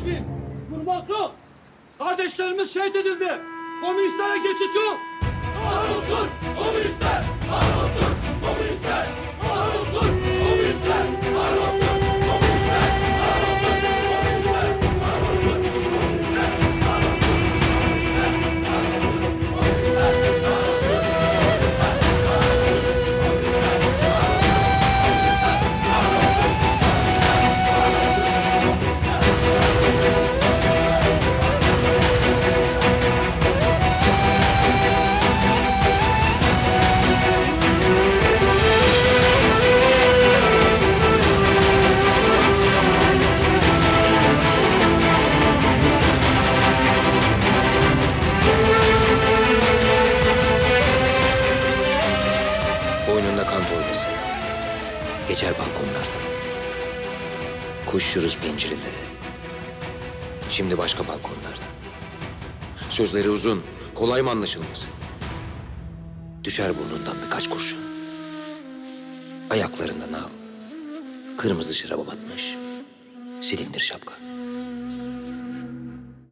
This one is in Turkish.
Hadi durmak yok. Kardeşlerimiz şehit edildi. Komünistlere geçit yok. Kahrolsun komünistler! Boynunda kan torbası. Geçer balkonlardan. Koşuyoruz pencerelere. Şimdi başka balkonlarda. Sözleri uzun, kolay mı anlaşılması? Düşer burnundan birkaç kurşun. Ayaklarından al. Kırmızı şaraba batmış. Silindir şapka.